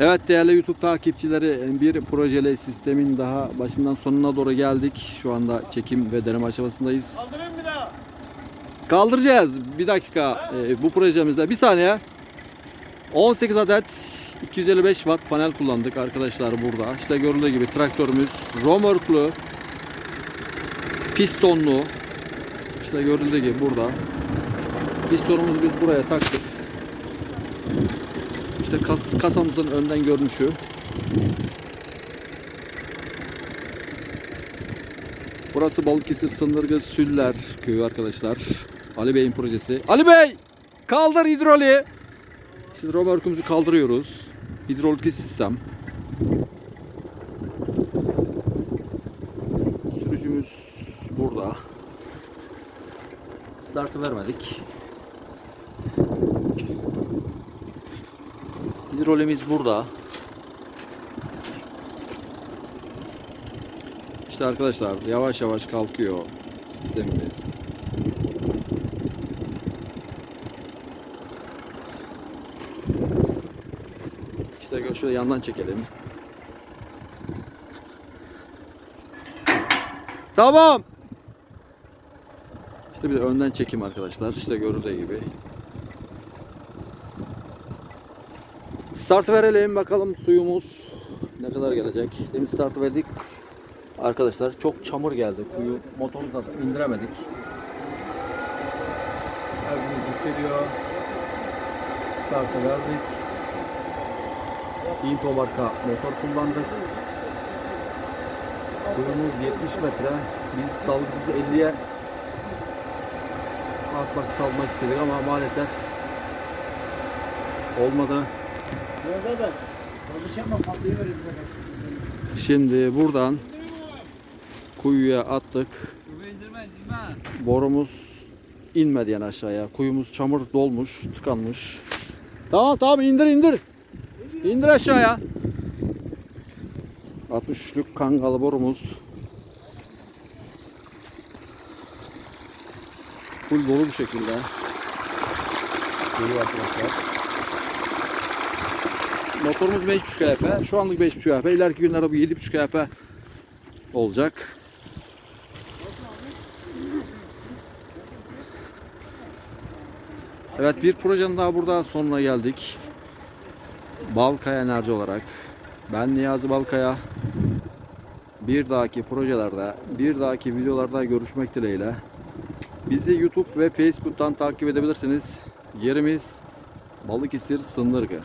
Evet değerli YouTube takipçileri bir projeli sistemin daha başından sonuna doğru geldik. Şu anda çekim ve deneme aşamasındayız. Kaldırayım bir daha. Kaldıracağız. Bir dakika e, bu projemizde bir saniye 18 adet 255 watt panel kullandık arkadaşlar burada. İşte görüldüğü gibi traktörümüz romörklü pistonlu işte görüldüğü gibi burada pistonumuzu biz buraya taktık. İşte kas, kasamızın önden görünüşü. Burası Balıkesir Sındırgı Süller köyü arkadaşlar. Ali Bey'in projesi. Ali Bey! Kaldır hidroliği. Şimdi romörkümüzü kaldırıyoruz. Hidrolik sistem. Sürücümüz burada. Startı vermedik. Hidrolimiz burada. İşte arkadaşlar yavaş yavaş kalkıyor sistemimiz. İşte şöyle yandan çekelim. Tamam. İşte bir de önden çekim arkadaşlar. İşte görüldüğü gibi. Start verelim bakalım suyumuz ne kadar gelecek. Demin start verdik. Arkadaşlar çok çamur geldi. Kuyu motoru da indiremedik. Hızımız yükseliyor. Startı verdik. Info marka motor kullandık. Kuyumuz 70 metre. Biz dalgıcımızı 50'ye atmak salmak istedik ama maalesef olmadı. Şimdi buradan kuyuya attık. Borumuz inmedi yani aşağıya. Kuyumuz çamur dolmuş, tıkanmış. Tamam tamam indir indir. İndir aşağıya. 63'lük kangalı borumuz. Full dolu bir şekilde. Geliyor arkadaşlar. Motorumuz 5.5 HP. Şu anlık 5.5 HP. İleriki günlerde bu 7.5 HP olacak. Evet bir projenin daha burada sonuna geldik. Balkaya Enerji olarak. Ben Niyazi Balkaya. Bir dahaki projelerde, bir dahaki videolarda görüşmek dileğiyle. Bizi YouTube ve Facebook'tan takip edebilirsiniz. Yerimiz Balıkesir Sındırgı.